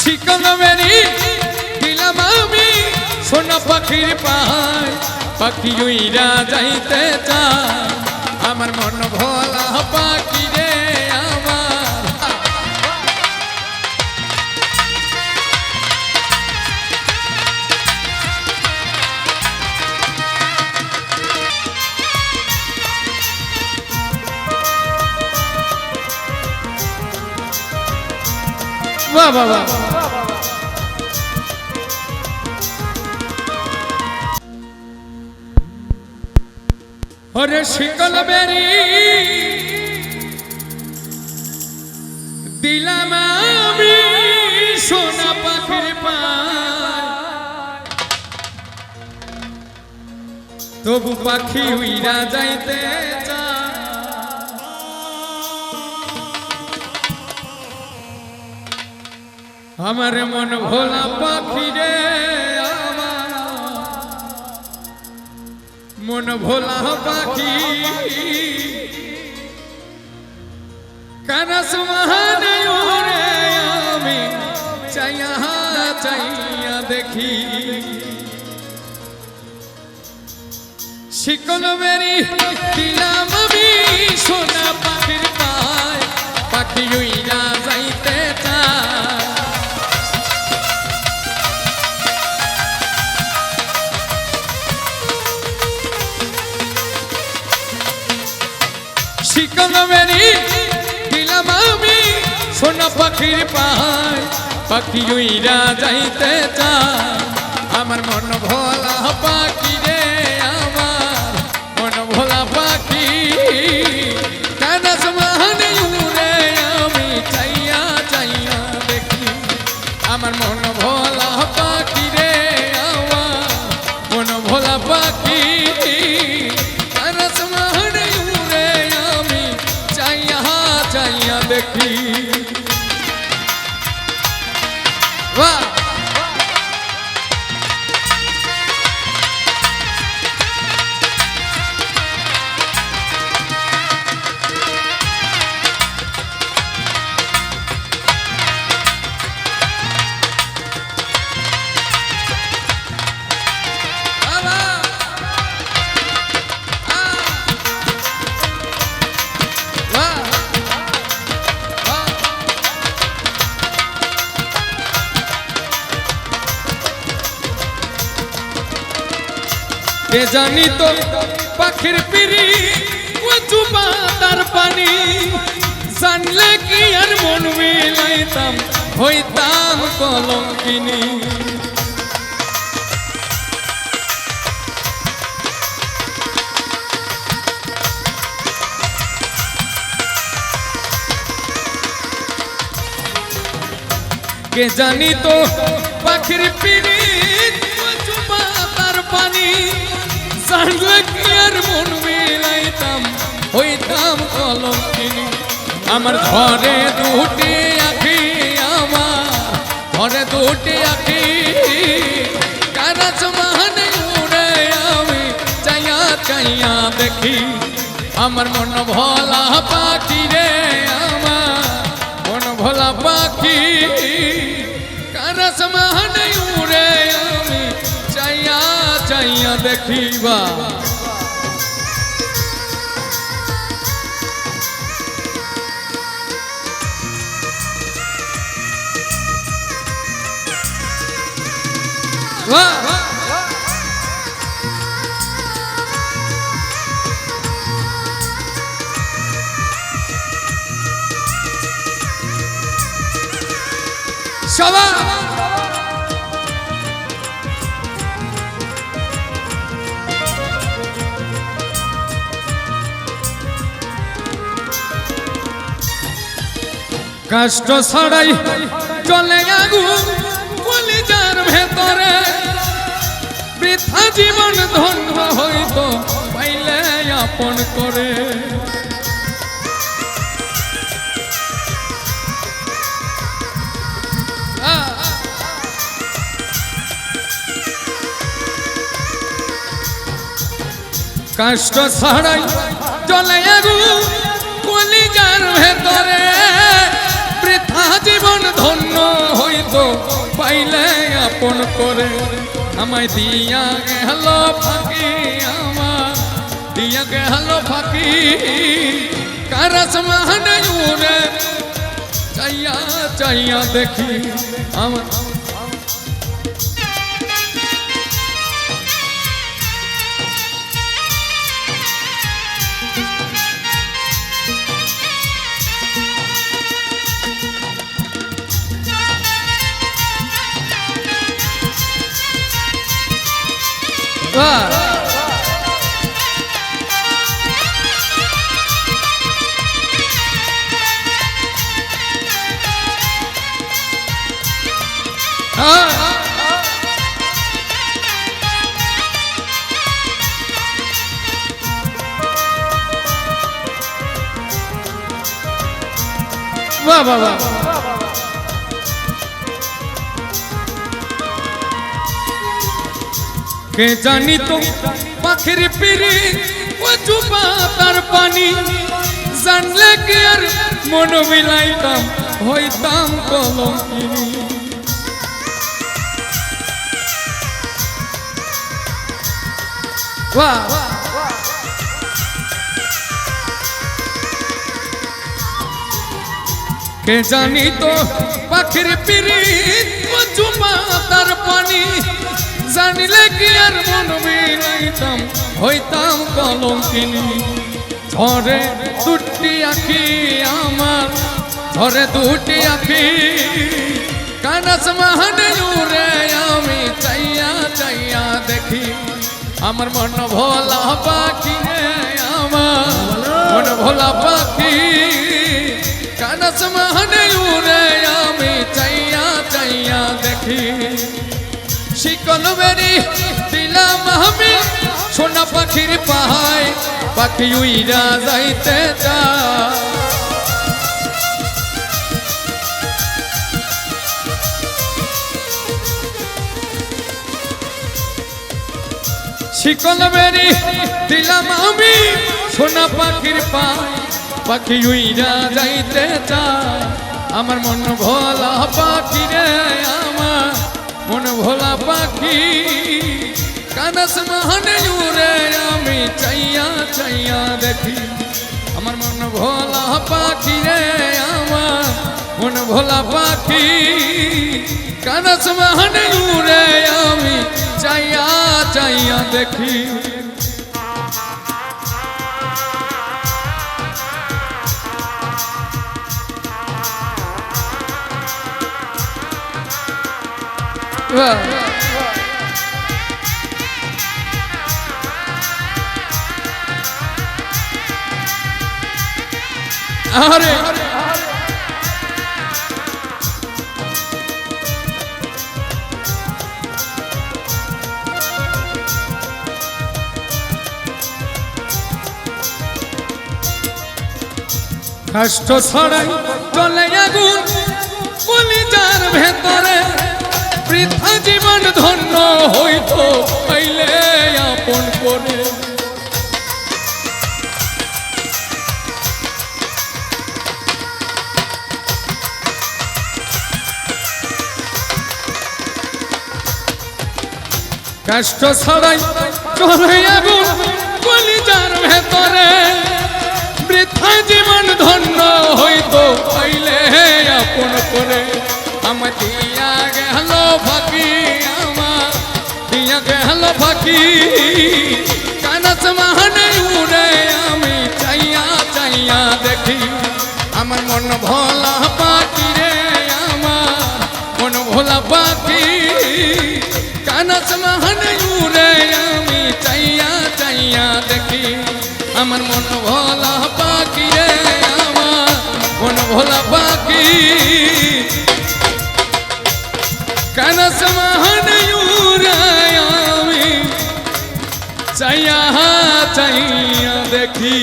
শিকল মেরি, দিলাম আমি সোনা পাখির পাহাড়। পাখি উইরা যাইতে চায়, আমার মন ভোলা পাখি বাহ বাহ ওরে শিকল বেরি দিলাম আমি সোনা পাখির তবু পাখি উইরা যাইতে আমার মন ভোলা পাখি রে মন ভোলা পাখি। কানস মহানে ওরে আমি চাইয়া চাইয়া দেখি। শিকল মেরি দিলাম আমি, সোনা পাখির পায়। পাখি উইরা যাইতে পাখির পাহাড় পাখি উইরা যাইতে চায়। আমার মন ভোলা কে জানি তো পাখির পিড়ি, কচু পাতার পানি। জানলে কি আর মন মিলাইতাম, হইতাম কলঙ্কিনী। কে জানি তো পাখির পিড়ি মন মিলাইতাম আমার ঘরে দুটি আখি আমার, ঘরে দুটি আখি। কারাচ মাহানে উড়ে আমি চাইয়া চাইয়া দেখি, আমার মন ভোলা পাখি রে আমার, মন ভোলা পাখি। কারাচ মাহানে উড়ে আমি চাইয়া দেখিবা। সবাই কষ্ট ছাড়াই চলে আগুন কলিজার ভেতরে। বৃথা জীবন ধন্য হইতো পাইলে আপন করে। কষ্ট ছাড়াই চলে আগু কলিজার ভেতরে। বৃথা জীবন ধন্য হইতো আপন করে। আমায় দিয়া গেল ফাঁকি আমার, দিয়া গেল ফাঁকি। কারাস মাহানে চাইয়া চাইয়া দেখি আমার বাহ! বাহ কে জানি তো পাখির পিড়ি, ও চুপা তার পানি। জানলে কি আর মন মিলাইতাম, হইতাম কলঙ্কিনী। বাহ। কে জানি তো পাখির পিড়ি, ও চুপা তার পানি। জানিলে কি আর মন মিলাইতাম? হইতাম কলঙ্কিনী। ধরে দুটি আখি আমার ধরে দুটি আখি। কানাস মাহানে উড়ে আমি চাইয়া চাইয়া দেখি, আমার মন ভোলা পাখি রে আমার। মন ভোলা পাখি। কানাস মাহানে উড়ে আমি চাইয়া চাইয়া দেখি শিকল বেরি দিলাম আমি সোনা পাখির পাহায়, পাখি উইরা যাইতে চা শিকল বেরি দিলাম আমি সোনা পাখির পায় পাখি উইরা যাইতে চা আমার মন ভোলা পাখি রে মন ভোলা পাখি, কানস মহানে উড়ে আমি চাইয়া চাইয়া দেখি। আমার মন ভোলা পাখি রে আমার, মন ভোলা পাখি, কানস মহানে উড়ে আমি চাইয়া চাইয়া দেখি। আরে। কষ্ট ছড়াই চলে আগুন। কষ্ট ছড়াই চলে আগুন, কলিজার ভেতরে। বৃথা জীবন ধন্য হইতো পাইলে আপন করে। আমার দিয়া গেল ফাঁকি আমার দিয়া গেল ফাঁকি। কানাস মাহানে উড়ে আমি চাইয়া চাইয়া দেখি, আমার মন ভোলা পাখি কানাস মাহানে উড়ে আমি চাইয়া চাইয়া দেখি। আমার মন ভোলা পাখি রে আমার, মন ভোলা পাখি। কানাস মাহানে উড়ে আমি চাইয়া চাইয়া দেখি।